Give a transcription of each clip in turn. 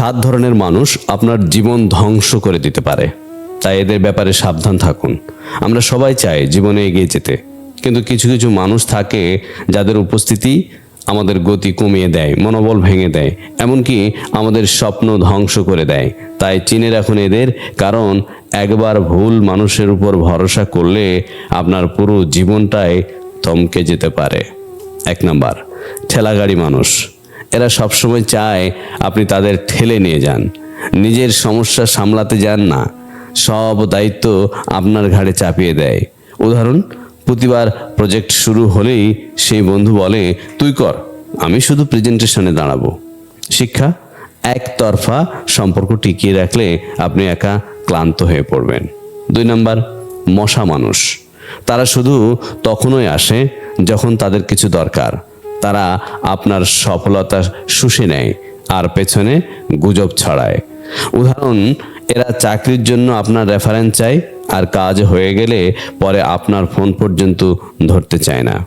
সাত ধরনের মানুষ আপনার জীবন ধ্বংস করে দিতে পারে। তাই এদের ব্যাপারে সাবধান থাকুন। আমরা সবাই চাই জীবনে এগিয়ে যেতে। কিন্তু কিছু কিছু মানুষ থাকে যাদের উপস্থিতি আমাদের গতি কমিয়ে দেয়, মনোবল ভেঙে দেয়, এমনকি আমাদের স্বপ্ন ধ্বংস করে দেয়। তাই চিনে রাখুন এদের, কারণ একবার ভুল মানুষের উপর ভরসা করলে আপনার পুরো জীবনটাই থমকে যেতে পারে। এক নাম্বার, ঠেলাগাড়ি মানুষ। এরা সবসময় চায় আপনি তাদের ঠেলে নিয়ে যান। নিজের সমস্যা সামলাতে যান না। সব দায়িত্ব আপনার ঘাড়ে চাপিয়ে দেয়। উদাহরণ, প্রতিবার প্রজেক্ট শুরু হলেই সেই বন্ধু বলে, তুই কর, আমি শুধু প্রেজেন্টেশনে দাঁড়াবো। শিক্ষা, একতরফা সম্পর্ক টিকিয়ে রাখলে আপনি একা ক্লান্ত হয়ে পড়বেন। দুই নাম্বার, মশা মানুষ। তারা শুধু তখনই আসে যখন তাদের কিছু দরকার। তারা আপনার সফলতা শুষে নেয় আর পেছনে গুজব ছড়ায়। উদাহরণ, এরা চাকরির জন্য আপনার রেফারেন্স চায় আর কাজ হয়ে গেলে পরে আপনার ফোন পর্যন্ত ধরতে চায় না।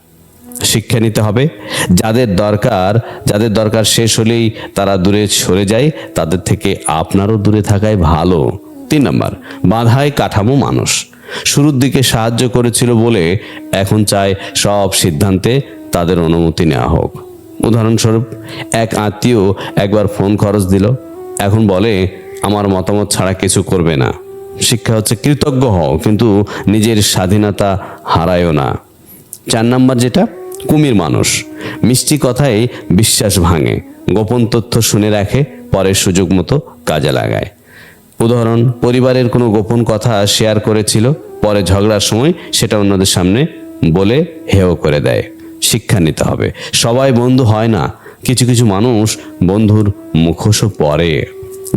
শিক্ষা নিতে হবে। যাদের দরকার যাদের দরকার শেষ হলেই তারা দূরে সরে যায়, তাদের থেকে আপনারও দূরে থাকাই ভালো। তিন নম্বর, বাধায় কাঠামো মানুষ। শুরুর দিকে সাহায্য করেছিল বলে এখন চায় সব সিদ্ধান্তে তাদের অনুমতি নেওয়া হোক। উদাহরণস্বরূপ, এক আত্মীয় একবার ফোন খরচ দিল। এখন বলে, আমার মতামত ছাড়া কিছু করবে না। শিক্ষা হচ্ছে কৃতজ্ঞ হও, কিন্তু নিজের স্বাধীনতা হারায়ও না। চার নাম্বার যেটা, কুমির মানুষ। মিষ্টি কথায় বিশ্বাস ভাঙে, গোপন তথ্য শুনে রাখে পরের সুযোগ মতো কাজে লাগায়। উদাহরণ, পরিবারের কোনো গোপন কথা শেয়ার করেছিল, পরে ঝগড়ার সময় সেটা অন্যদের সামনে বলে হেয় করে দেয়। শিক্ষা নিতে হবে। সবাই বন্ধু হয় না। কিছু কিছু মানুষ বন্ধুর মুখোশও পরে।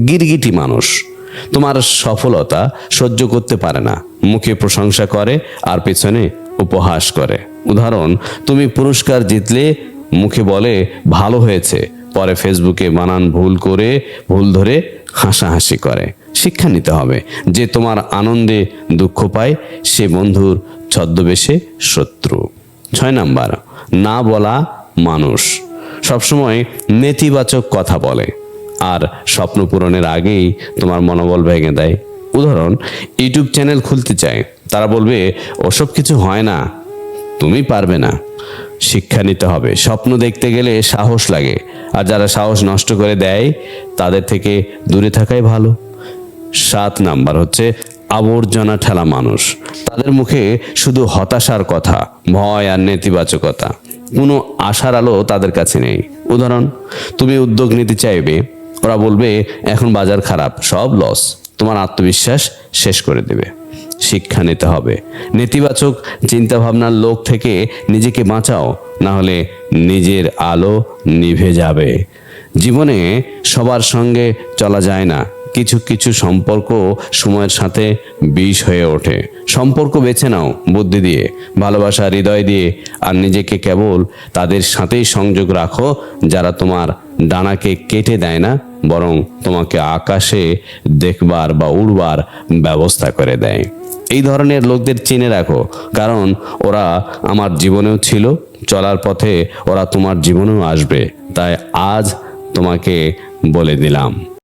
গিরগিটি মানুষ। তোমার সফলতা সহ্য করতে পারে না। মুখে প্রশংসা করে আর পেছনে উপহাস করে। উদাহরণ, তুমি পুরস্কার জিতলে মুখে বলে, ভালো হয়েছে। পরে ফেসবুকে বানান ভুল করে, ভুল ধরে হাসাহাসি করে। শিক্ষা নিতে হবে। যে তোমার আনন্দে দুঃখ পায়, সে বন্ধুর ছদ্মবেশে শত্রু। ছয় নাম্বার না বলা মানুষ। সবসময় নেতিবাচক কথা বলে। আর স্বপ্ন পূরণের আগেই তোমার মনোবল ভেঙে দেয়। উদাহরণ, ইউটিউব চ্যানেল খুলতে চায়। তারা বলবে, ওসব কিছু হয় না। তুমি পারবে না। শিক্ষা নিতে হবে। স্বপ্ন দেখতে গেলে সাহস লাগে। আর যারা সাহস নষ্ট করে দেয়, তাদের থেকে দূরে থাকাই ভালো। সাত নাম্বার হচ্ছে আবর্জনা ঠেলা মানুষ। তাদের মুখে শুধু হতাশার কথা, ভয় আর নেতিবাচকতা। কোনো আশার আলো তাদের কাছে নেই। উদাহরণ, তুমি উদ্যোগ নিতে চাইবে, ওরা বলবে, এখন বাজার খারাপ, সব লস তোমার আত্মবিশ্বাস শেষ করে দেবে। শিক্ষা নিতে হবে। নেতিবাচক চিন্তাভাবনার লোক থেকে নিজেকে বাঁচাও না হলে নিজের আলো নিভে যাবে। জীবনে সবার সঙ্গে চলা যায় না। কিছু কিছু সম্পর্ক সময়ের সাথে বিষ হয়ে ওঠে। সম্পর্ক বেছে নাও বুদ্ধি দিয়ে, ভালোবাসা, হৃদয় দিয়ে, আর নিজেকে কেবল তাদের সাথেই সংযোগ রাখো যারা তোমার ডানাকে কেটে দেয় না, বরং তোমাকে আকাশে দেখবার বা উড়বার ব্যবস্থা করে দেয়। এই ধরনের লোকদের চিনে রাখো, কারণ ওরা আমার জীবনেও ছিল, চলার পথে ওরা তোমার জীবনেও আসবে, তাই আজ তোমাকে বলে দিলাম।